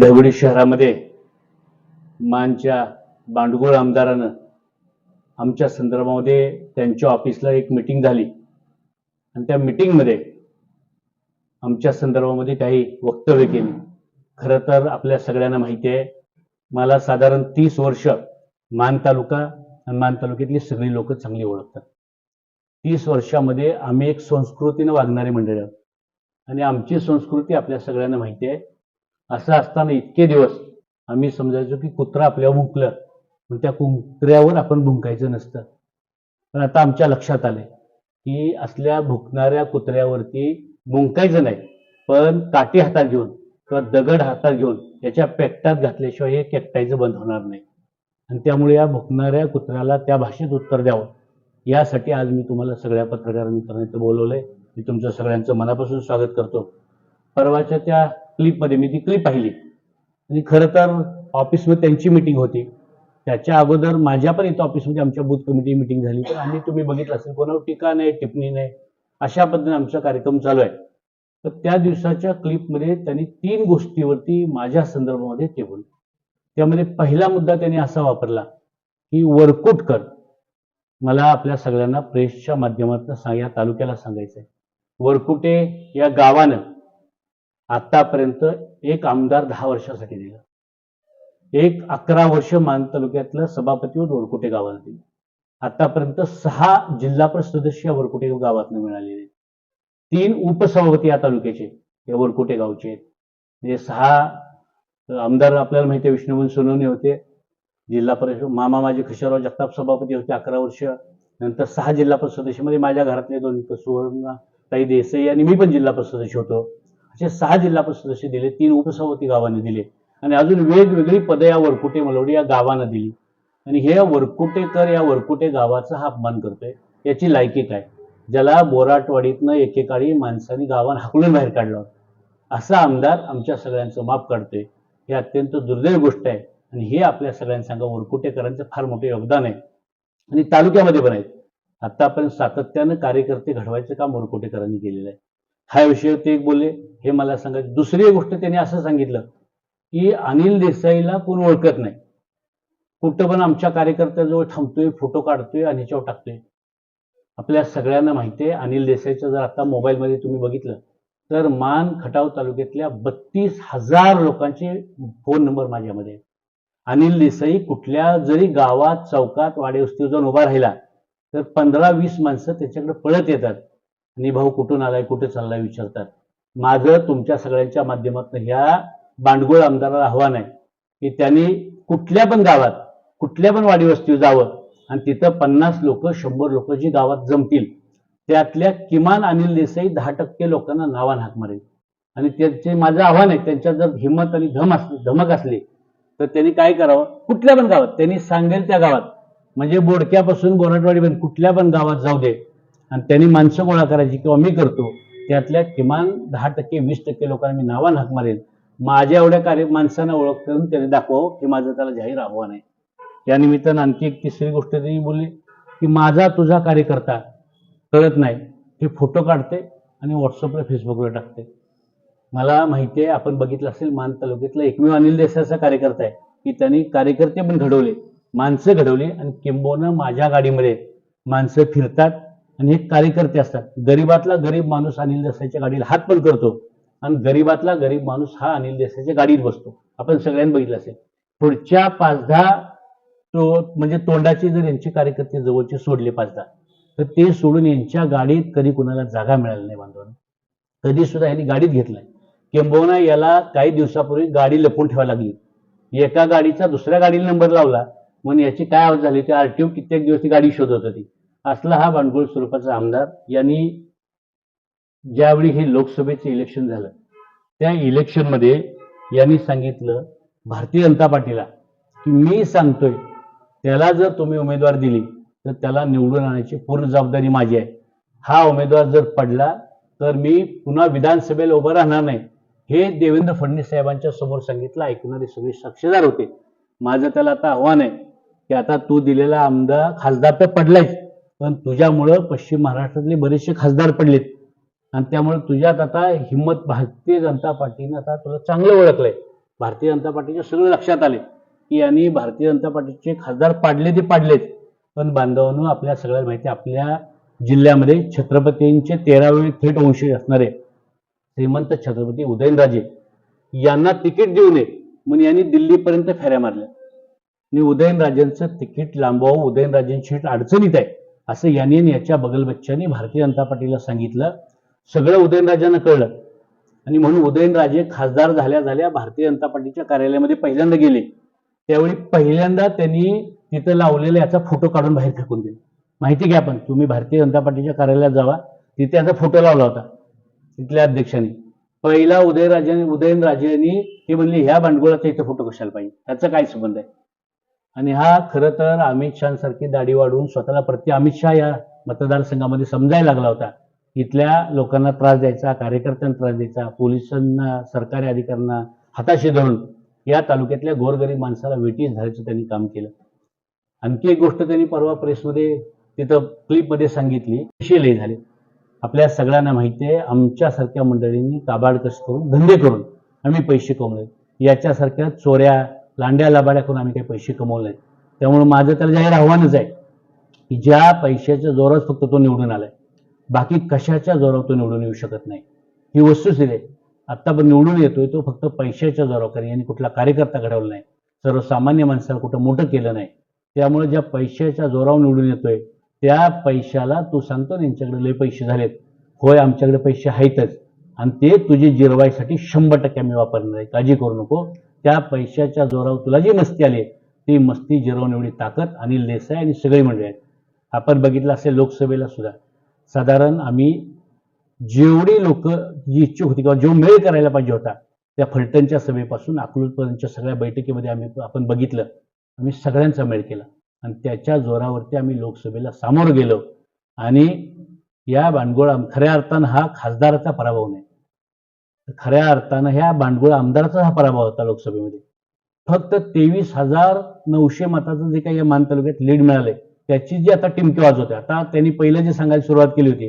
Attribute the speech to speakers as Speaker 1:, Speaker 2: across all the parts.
Speaker 1: दगडी शहरामध्ये मानच्या बांडगुळ आमदारानं आमच्या संदर्भामध्ये त्यांच्या ऑफिसला एक मिटिंग झाली. आणि त्या मिटिंगमध्ये आमच्या संदर्भामध्ये काही वक्तव्य केली. खरं तर आपल्या सगळ्यांना माहिती आहे मला साधारण तीस वर्ष मान तालुका आणि मान तालुक्यातली सगळी लोक चांगली ओळखतात. तीस वर्षामध्ये आम्ही एक संस्कृतीनं वागणारी मंडळ आहोत. आणि आमची संस्कृती आपल्या सगळ्यांना माहिती आहे असं असताना इतके दिवस आम्ही समजायचो की कुत्रा आपल्यावर भुंकलं. पण त्या कुत्र्यावर आपण भुंकायचं नसतं. पण आता आमच्या लक्षात आले की असल्या भुंकणाऱ्या कुत्र्यावरती भुंकायचं नाही पण काठी हातात घेऊन किंवा दगड हातात घेऊन याच्या पेकटात घातल्याशिवाय हे केकटायचं बंद होणार नाही. आणि त्यामुळे या भुकणाऱ्या कुत्र्याला त्या भाषेत उत्तर द्यावं. यासाठी आज मी तुम्हाला सगळ्या पत्रकार मित्रांनी इथं बोलवलंय. मी तुमचं सगळ्यांचं मनापासून स्वागत करतो. परवाच्या त्या क्लिपमध्ये मी ती क्लिप पाहिली. आणि खरं तर ऑफिसमध्ये त्यांची मिटिंग होती. त्याच्या अगोदर माझ्या पण इथं ऑफिसमध्ये आमच्या बूथ कमिटी मिटिंग झाली. तर आम्ही तुम्ही बघितलं असेल कोणावर टीका नाही टिप्पणी नाही अशा पद्धतीने आमचा कार्यक्रम चालू आहे. तर त्या दिवसाच्या क्लिपमध्ये त्यांनी तीन गोष्टीवरती माझ्या संदर्भामध्ये ते बोलले त्यामध्ये पहिला मुद्दा त्यांनी असा वापरला की वरकुटकर मला आपल्या सगळ्यांना प्रेसच्या माध्यमातून या तालुक्याला सांगायचं आहे वरकुटे या गावानं आतापर्यंत एक आमदार दहा वर्षासाठी दिला. एक अकरा वर्ष मान तालुक्यातलं सभापती व वरकुटे गावाला दिलं. आतापर्यंत सहा जिल्हा परिषद सदस्य या वरकुटे गावात मिळालेले तीन उपसभापती या तालुक्याचे या वरकुटे गावचे म्हणजे सहा आमदार आपल्याला माहिती आहे विष्णुबन सोनवणे होते. जिल्हा परिषद मामा माझे खशोराव जगताप सभापती होते अकरा वर्ष. नंतर सहा जिल्हा परिषद सदस्यामध्ये माझ्या घरातले दोन सुवर्ण ताई देसाई आणि मी पण जिल्हा परिषद सदस्य होतो. असे सहा जिल्हा परिषद सदस्य दिले तीन उपसभापती गावाने दिले. आणि अजून वेगवेगळी पदं या वरकुटे मलवडी या गावानं दिली. आणि हे वरकुटेकर या वरकुटे गावाचा हा अपमान करतोय याची लायकी काय? ज्याला बोराटवाडीतनं एकेकाळी माणसांनी गावानं हाकलून बाहेर काढलं असा आमदार आमच्या सगळ्यांचं माफ काढतोय. हे अत्यंत दुर्दैव गोष्ट आहे. आणि हे आपल्या सगळ्यांना वरकुटेकरांचं फार मोठं योगदान आहे. आणि तालुक्यामध्ये पण आहेत आतापर्यंत सातत्यानं कार्यकर्ते घडवायचं काम वरकुटेकरांनी केलेलं आहे. हा विषय ते एक बोलले हे मला सांगायचं दुसरी गोष्ट त्यांनी असं सांगितलं की अनिल देसाईला कोण ओळखत नाही. कुठं पण आमच्या कार्यकर्त्याजवळ थांबतोय फोटो काढतोय आणि ह्याच्यावर टाकतोय. आपल्या सगळ्यांना माहिती आहे अनिल देसाईचं जर आता मोबाईलमध्ये तुम्ही बघितलं तर मान खटाव तालुक्यातल्या बत्तीस हजार लोकांचे फोन नंबर माझ्यामध्ये अनिल देसाई कुठल्या जरी गावात चौकात वाडेवस्तीवर जाऊन उभा राहिला तर पंधरा वीस माणसं त्याच्याकडे पळत येतात. आणि भाऊ कुठून आलाय कुठे चाललाय विचारतात. माझं तुमच्या सगळ्यांच्या माध्यमातून ह्या बांडगोळ आमदाराला आव्हान आहे की त्यांनी कुठल्या पण गावात कुठल्या पण वाडीवस्तीवर जावं आणि तिथं पन्नास लोक शंभर लोक जी गावात जमतील त्यातल्या किमान अनिल देसाई दहा टक्के लोकांना नावान हाक मारेल. आणि त्याचे माझं आव्हान आहे त्यांच्यात जर हिंमत आणि धम असली धमक असली तर त्यांनी काय करावं? कुठल्या पण गावात त्यांनी सांगेल त्या गावात म्हणजे बोडक्यापासून बोराटवाडीपर्यंत कुठल्या पण गावात जाऊ दे आणि त्यांनी माणसं गोळा करायची किंवा मी करतो त्यातल्या किमान दहा टक्के वीस टक्के लोकांना मी नावान हाक मारेल. माझ्या एवढ्या कार्य माणसांना ओळख करून त्याने दाखवावं हे माझं त्याला जाहीर आव्हान आहे. या निमित्तानं आणखी एक तिसरी गोष्ट त्यांनी बोलली की माझा तुझा कार्यकर्ता कळत नाही हे फोटो काढते आणि व्हॉट्सअपला फेसबुकवर टाकते. मला माहिती आहे आपण बघितलं असेल मान तालुक्यातला एकमेव अनिल देसाईचा कार्यकर्ता आहे की त्यांनी कार्यकर्ते पण घडवले माणसं घडवली आणि किंबोनं माझ्या गाडीमध्ये माणसं फिरतात आणि हे कार्यकर्ते असतात. गरीबातला गरीब माणूस अनिल देसाईच्या गाडीला हात पण करतो आणि गरीबातला गरीब माणूस हा अनिल देसाईच्या गाडीत बसतो. आपण सगळ्यांनी बघितलं असेल. पुढच्या पाच दहा तो म्हणजे तोंडाचे जर यांचे कार्यकर्ते जवळचे सोडले पाच दहा तर ते सोडून यांच्या गाडीत कधी कुणाला जागा मिळाली नाही बांधवांना. कधी सुद्धा यांनी गाडीत घेतलाय किंबहुना याला काही दिवसापूर्वी गाडी लपून ठेवावी लागली. एका गाडीचा दुसऱ्या गाडीला नंबर लावला. म्हणून याची काय आवाज झाली? ते आरटीओ कित्येक दिवस ती गाडी शोधत होती. असला हा भांडगुळ स्वरूपाचा आमदार यांनी ज्यावेळी हे लोकसभेचं इलेक्शन झालं त्या इलेक्शनमध्ये यांनी सांगितलं भारतीय जनता पार्टीला की मी सांगतोय त्याला जर तुम्ही उमेदवार दिली तर त्याला निवडून आणायची पूर्ण जबाबदारी माझी आहे. हा उमेदवार जर पडला तर मी पुन्हा विधानसभेला उभं राहणार नाही. हे देवेंद्र फडणवीस साहेबांच्या समोर सांगितलं ऐकणारे सगळे साक्षीदार होते. माझं त्याला आता आव्हान आहे की आता तू दिलेला आमदार खासदार तर पडलायच. पण तुझ्यामुळं पश्चिम महाराष्ट्रातले बरेचसे खासदार पडलेत. आणि त्यामुळे तुझ्यात आता हिंमत भारतीय जनता पार्टीनं आता तुला चांगलं ओळखलंय. भारतीय जनता पार्टीच्या सगळं लक्षात आले की यांनी भारतीय जनता पार्टीचे खासदार पाडले ते पाडलेत. पण बांधवांनो आपल्या सगळ्याला माहिती आहे, आपल्या जिल्ह्यामध्ये छत्रपतींचे तेरावे थेट वंशी असणारे श्रीमंत छत्रपती उदयनराजे यांना तिकीट देऊ नये म्हणून यांनी दिल्लीपर्यंत फेऱ्या मारल्या. आणि उदयनराजेंचं तिकीट लांबवावं उदयनराजेंची अडचणीत आहे. असं यांनी याच्या बगल बच्चांनी भारतीय जनता पार्टीला सांगितलं. सगळं उदयनराजांना कळलं. आणि म्हणून उदयनराजे खासदार झाल्या झाल्या भारतीय जनता पार्टीच्या कार्यालयामध्ये पहिल्यांदा गेले. त्यावेळी पहिल्यांदा त्यांनी तिथं लावलेला याचा फोटो काढून बाहेर फेकून दिला. माहिती घ्या पण तुम्ही भारतीय जनता पार्टीच्या कार्यालयात जावा तिथे याचा फोटो लावला होता तिथल्या अध्यक्षांनी. पहिला उदयराजे उदयनराजेंनी हे म्हणले ह्या भांडगोळाचा इथं फोटो कशाला पाहिजे? त्याचा काय संबंध आहे? आणि हा खरं तर अमित शहासारखी दाढी वाढवून स्वतःला प्रति अमित शहा या मतदारसंघामध्ये समजायला लागला होता. इथल्या लोकांना त्रास द्यायचा कार्यकर्त्यांना त्रास द्यायचा पोलिसांना सरकारी अधिकाऱ्यांना हाताशी धरून या तालुक्यातल्या गोरगरीब माणसाला वेटीस धरायचं त्यांनी काम केलं. आणखी एक गोष्ट त्यांनी परवा प्रेसमध्ये तिथं क्लिपमध्ये सांगितली कशी लय झाले. आपल्या सगळ्यांना माहिती आहे आमच्यासारख्या मंडळींनी काबाडकस करून धंदे करून आम्ही पैसे कमवले. याच्यासारख्या चोऱ्या लांड्या लाबाड्या करून आम्ही काही पैसे कमवले नाहीत. त्यामुळे माझं त्याला जाहीर आव्हानच आहे की ज्या पैशाच्या जोरात फक्त तो निवडून आलाय बाकी कशाच्या जोरावर तो निवडून येऊ शकत नाही. ही वस्तुस्थिती आहे. आत्ता पण निवडून येतोय तो फक्त पैशाच्या जोरावर कारण यांनी कुठला कार्यकर्ता घडवला नाही. सर्वसामान्य माणसाला कुठं मोठं केलं नाही. त्यामुळे ज्या पैशाच्या जोरावर निवडून येतोय त्या पैशाला तू सांगतो ना यांच्याकडे लय पैसे झालेत. होय आमच्याकडे पैसे आहेतच. आणि ते तुझे जिरवायसाठी शंभर टक्के आम्ही वापरणार आहे. काळजी करू नको. त्या पैशाच्या जोरावर तुला जी मस्ती आली ती मस्ती जिरवून एवढी ताकद आणि लेसाय आणि सगळी मंडळी आहेत. आपण बघितलं असेल लोकसभेला सुद्धा साधारण आम्ही जेवढी लोक जी इच्छुक होती किंवा जो मेळ करायला पाहिजे होता त्या फलटणच्या सभेपासून अकलूजपर्यंतच्या सगळ्या बैठकीमध्ये आम्ही आपण बघितलं आम्ही सगळ्यांचा मेळ केला. आणि त्याच्या जोरावरती आम्ही लोकसभेला सामोरं गेलो. आणि या भांडगोळ खऱ्या अर्थानं हा खासदाराचा पराभव नाही. खऱ्या अर्थानं ह्या भांडगोळ आमदाराचा हा पराभव होता लोकसभेमध्ये. फक्त तेवीस हजार नऊशे मताचं जे काही या मान तालुक्यात लीड मिळाले त्याची जी आता टिमकी वाजवते. आता त्यांनी पहिलं जे सांगायला सुरुवात केली होती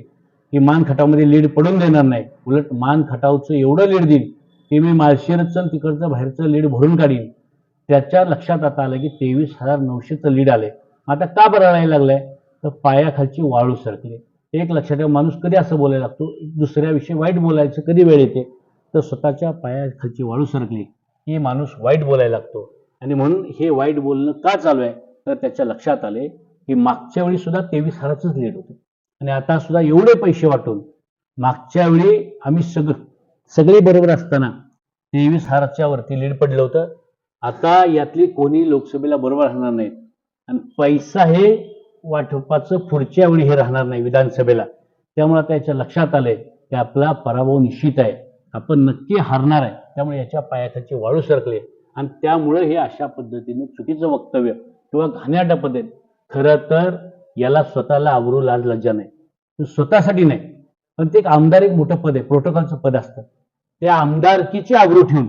Speaker 1: की मान खटावमध्ये लीड पडून देणार नाही. उलट मान खटावचं एवढं लीड देईन की मी माळशेरचं तिकडचं बाहेरचं लीड भरून काढीन. त्याच्या लक्षात आता आलं की तेवीस हजार नऊशेचं लीड आले आता का बरं राहायला लागलंय? तर पायाखालची वाळू सरकली. एक लक्षात ठेवा माणूस कधी असं बोलायला लागतो? दुसऱ्याविषयी वाईट बोलायचं कधी वेळ येते? तर स्वतःच्या पायाखालची वाळू सरकली. की माणूस वाईट बोलायला लागतो. आणि म्हणून हे वाईट बोलणं का चालू आहे? तर त्याच्या लक्षात आले की मागच्या वेळी सुद्धा तेवीस हजाराचंच लीड होतं. आणि आता सुद्धा एवढे पैसे वाटून मागच्या वेळी आम्ही सगळं सगळे बरोबर असताना तेवीस हजाराच्या वरती लीड पडलं होतं. आता यातली कोणी लोकसभेला बरोबर राहणार नाही आणि पैसा हे वाटपाचं पुढच्या वेळी हे राहणार नाही विधानसभेला. त्यामुळे आता याच्या लक्षात आलंय की आपला पराभव निश्चित आहे. आपण नक्की हारणार आहे. त्यामुळे याच्या पायाखालची वाळू सरकले. आणि त्यामुळे हे अशा पद्धतीने चुकीचं वक्तव्य किंवा घाण्याटा पद्धत खरं तर याला स्वतःला आवरू लाज लज्जा नाही. स्वतःसाठी नाही. पण ते एक आमदार एक मोठं पद आहे. प्रोटोकॉलचं पद असतं. त्या आमदारकीची आवरू ठेवून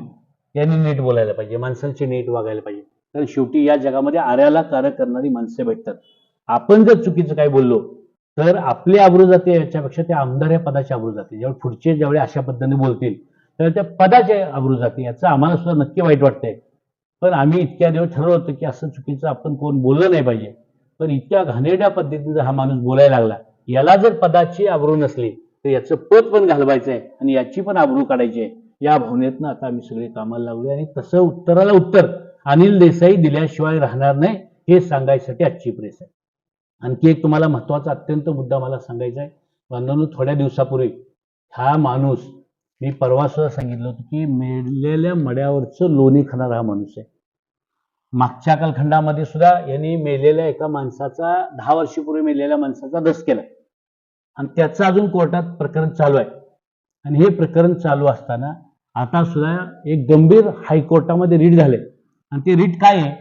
Speaker 1: यांनी नीट बोलायला पाहिजे. माणसांची नीट वागायला पाहिजे. कारण शेवटी या जगामध्ये आर्याला कार्य करणारी माणसे भेटतात. आपण जर चुकीचं काही बोललो तर आपली आबरू जाते याच्यापेक्षा त्या आमदार या पदाची आबरू जाते जेव्हा पुढचे ज्यावेळी अशा पद्धतीने बोलतील तर त्या पदाचे आबरू जाते याचं आम्हाला सुद्धा नक्की वाईट वाटतंय. पण आम्ही इतक्या दिवस ठरवलं होतं की असं चुकीचं आपण कोण बोललं नाही पाहिजे. पण इतक्या घाणेरड्या पद्धतीने जर हा माणूस बोलायला लागला याला जर पदाची आबरू नसली तर याचं पद पण घालवायचं आहे आणि याची पण आबरू काढायची आहे. या भावनेतनं आता आम्ही सगळे कामाला लावले आणि तसं उत्तराला उत्तर अनिल देसाई दिल्याशिवाय राहणार नाही हे सांगायसाठी आजची प्रेस आहे. आणखी एक तुम्हाला महत्त्वाचा अत्यंत मुद्दा मला सांगायचा आहे. बांधवांनो थोड्या दिवसापूर्वी हा माणूस मी परवा सुद्धा सांगितलं होतं की मेलेल्या मड्यावरचं लोणी खाणारा हा माणूस आहे. मागच्या कालखंडामध्ये सुद्धा यांनी मेलेल्या एका माणसाचा दहा वर्षापूर्वी मेलेल्या माणसाचा दस केला. आणि त्याचं अजून कोर्टात प्रकरण चालू आहे. आणि हे प्रकरण चालू असताना आता सुद्धा एक गंभीर हायकोर्टामध्ये रीट झाले. आणि ते रीट काय आहे?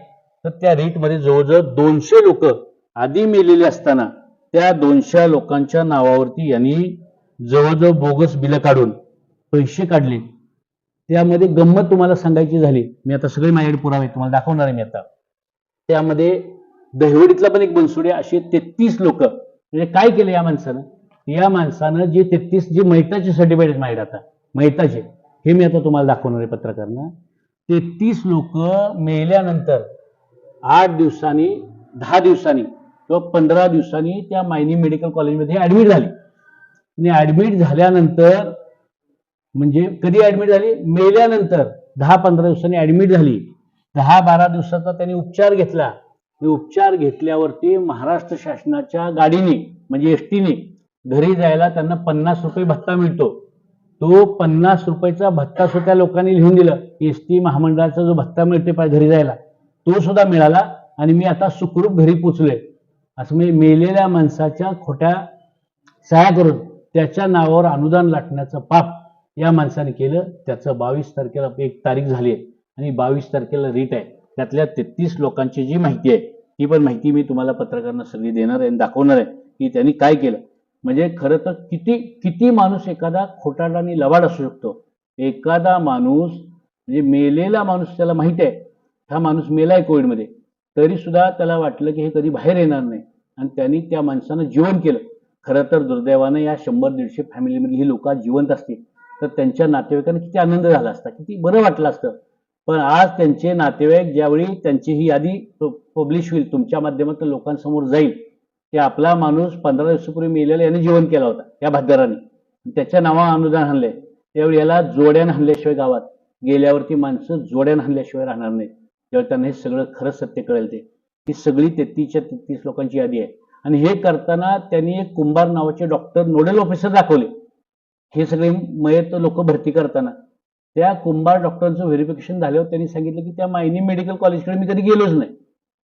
Speaker 1: तर त्या रीटमध्ये जवळजवळ दोनशे लोक आधी मेलेले असताना त्या दोनशे लोकांच्या नावावरती यांनी जवळजवळ बोगस बिलं काढून पैसे काढले. त्यामध्ये गंमत तुम्हाला सांगायची झाली. मी आता सगळे माझ्याकडे पुरावे तुम्हाला दाखवणार आहे मी आता. त्यामध्ये दहिवडीतला पण एक बनसुडे असे तेहतीस लोक. म्हणजे काय केलं या माणसानं? या माणसानं जे तेहतीस जे मैताचे सर्टिफिकेट आहेत माझ्याकडे आता मैताचे हे मी आता तुम्हाला दाखवणार आहे पत्रकारांना. तेहतीस लोक मेल्यानंतर आठ दिवसांनी दहा दिवसांनी किंवा पंधरा दिवसांनी त्या मायनी मेडिकल कॉलेजमध्ये ऍडमिट झाली. आणि ऍडमिट झाल्यानंतर म्हणजे कधी ऍडमिट झाली? मेल्यानंतर दहा पंधरा दिवसांनी ऍडमिट झाली. दहा बारा दिवसाचा त्यांनी उपचार घेतला. आणि उपचार घेतल्यावरती महाराष्ट्र शासनाच्या गाडीने म्हणजे एसटीने घरी जायला त्यांना पन्नास रुपये भत्ता मिळतो. तो पन्नास रुपयाचा भत्ता सुद्धा लोकांनी लिहून दिला. एस टी महामंडळाचा जो भत्ता मिळते घरी जायला तो सुद्धा मिळाला. आणि मी आता सुखरूप घरी पोचलोय. असं म्हणजे मेलेल्या माणसाच्या खोट्या सह्या करून त्याच्या नावावर अनुदान लाटण्याचं पाप या माणसाने केलं. त्याचं बावीस तारखेला एक तारीख झाली आहे. आणि बावीस तारखेला रीट आहे. त्यातल्या तेहतीस लोकांची जी माहिती आहे ती पण माहिती मी तुम्हाला पत्रकारांना सगळी देणार आहे आणि दाखवणार आहे की त्यांनी काय केलं. म्हणजे खरं तर किती किती माणूस एखादा खोटाडा आणि लवाड असू शकतो. एखादा माणूस म्हणजे मेलेला माणूस त्याला माहिती आहे. हा माणूस मेलाय कोविडमध्ये. तरी सुद्धा त्याला वाटलं की हे कधी बाहेर येणार नाही. आणि त्यांनी त्या माणसानं जीवन केलं. खरं तर दुर्दैवानं या शंभर दीडशे फॅमिलीमधली ही लोक जिवंत असतील. तर त्यांच्या नातेवाईकांना किती आनंद झाला असता. किती बरं वाटलं असतं. पण आज त्यांचे नातेवाईक ज्यावेळी त्यांची ही यादी पब्लिश होईल तुमच्या माध्यमातून लोकांसमोर जाईल की आपला माणूस पंधरा दिवसापूर्वी मेलेला याने जीवन केला होता या भागदाराने त्याच्या नावा अनुदान आणलंय त्यावेळी याला जोड्यानं आणल्याशिवाय गावात गेल्यावरती माणसं जोड्यानं आणल्याशिवाय राहणार नाही त्यावेळी त्यांना हे सगळं खरं सत्य कळेल ते. ही सगळी तेहतीसच्या तेहतीस लोकांची यादी आहे. आणि हे करताना त्यांनी एक कुंभार नावाचे डॉक्टर नोडल ऑफिसर दाखवले. हे सगळे मयत लोक भरती करताना. त्या कुंभार डॉक्टरांचं व्हेरिफिकेशन झाल्यावर त्यांनी सांगितलं की त्या मायनी मेडिकल कॉलेजकडे मी कधी गेलोच नाही.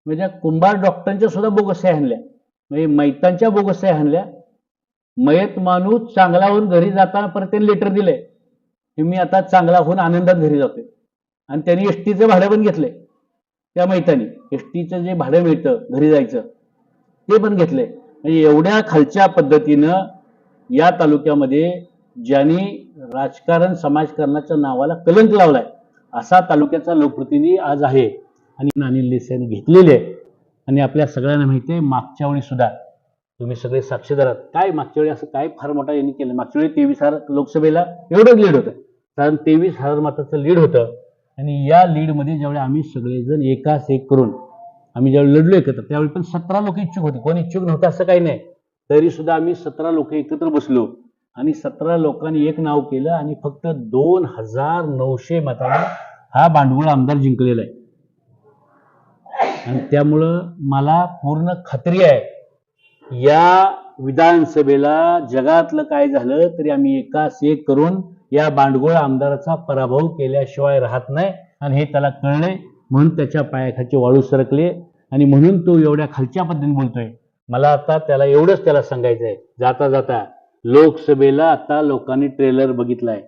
Speaker 1: म्हणजे कुंभार डॉक्टरांच्या सुद्धा बोगस्या आणल्या म्हणजे मैतांच्या बोगस्या आणल्या मयत माणूस चांगला होऊन घरी जाताना परत त्यांनी लेटर दिलंय. की मी आता चांगला होऊन आनंदात घरी जातोय. आणि त्यांनी एस टीचं भाडं पण घेतलंय. त्या मैतानी एस टीचं जे भाडं मिळतं घरी जायचं ते पण घेतलंय. म्हणजे एवढ्या खालच्या पद्धतीनं या तालुक्यामध्ये ज्यांनी राजकारण समाजकारणाच्या नावाला कलंक लावलाय असा तालुक्याचा लोकप्रतिनिधी आज आहे. आणि अनिल देसाईने घेतलेली घेतलेले आहे आणि आपल्या सगळ्यांना माहिती आहे मागच्या वेळी सुद्धा तुम्ही सगळे साक्षीदार आहात. काय मागच्या वेळी असं काय फार मोठा यांनी केलं? मागच्या वेळी तेवीस हजार लोकसभेला एवढंच लीड होतं. कारण तेवीस हजार मताचं लीड होतं. आणि या लीडमध्ये ज्यावेळी आम्ही सगळेजण एकाच एक करून आम्ही ज्यावेळी लढलो एकत्र त्यावेळी पण सतरा लोक इच्छुक होते. कोण इच्छुक नव्हतं असं काही नाही. तरी सुद्धा आम्ही सतरा लोक एकत्र बसलो आणि सतरा लोकांनी एक नाव केलं आणि फक्त दोन हजार नऊशे मताने हा भांडवळ आमदार जिंकलेला आहे. आणि त्यामुळं मला पूर्ण खात्री आहे या विधानसभेला जगातलं काय झालं तरी आम्ही एकाच एक करून या बांडगोळ आमदाराचा पराभव केल्याशिवाय राहत नाही आणि हे त्याला कळलंय. म्हणून त्याच्या पायाखालची वाळू सरकले आणि म्हणून तो एवढ्या खालच्या पद्धतीने बोलतोय. मला आता त्याला एवढंच त्याला सांगायचं आहे. जाता जाता लोकसभेला आता लोकांनी ट्रेलर बघितलाय.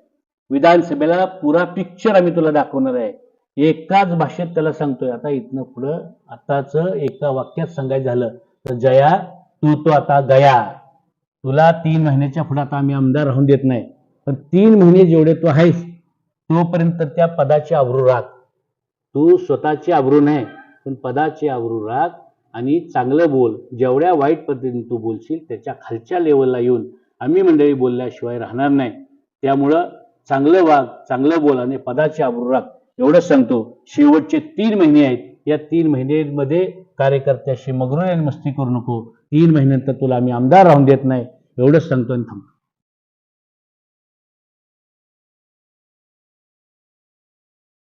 Speaker 1: विधानसभेला पुरा पिक्चर आम्ही तुला दाखवणार आहे. एकाच भाषेत त्याला सांगतोय. आता इथनं पुढं आताच एका वाक्यात सांगायचं झालं तर जया तू तो आता गया. तुला तीन महिन्याच्या पुढे आता आम्ही आमदार राहून देत नाही. पण तीन महिने जेवढे तू आहेस तोपर्यंत त्या पदाची आवरू राख. तू स्वतःची आवरू नाही पण पदाची आवरू राख आणि चांगलं बोल. जेवढ्या वाईट पद्धतीने तू बोलशील त्याच्या खालच्या लेवलला येऊन आम्ही मंडळी बोलल्याशिवाय राहणार नाही. त्यामुळं चांगलं वाग चांगलं बोल आणि पदाची आवरू राख. एवढंच सांगतो शेवटचे तीन महिने आहेत. या तीन महिन्यांमध्ये कार्यकर्त्याशी मगरून आणि मस्ती करू नको. तीन महिन्यानंतर तुला आम्ही आमदार राहून देत नाही. एवढंच सांगतो आणि थांबतो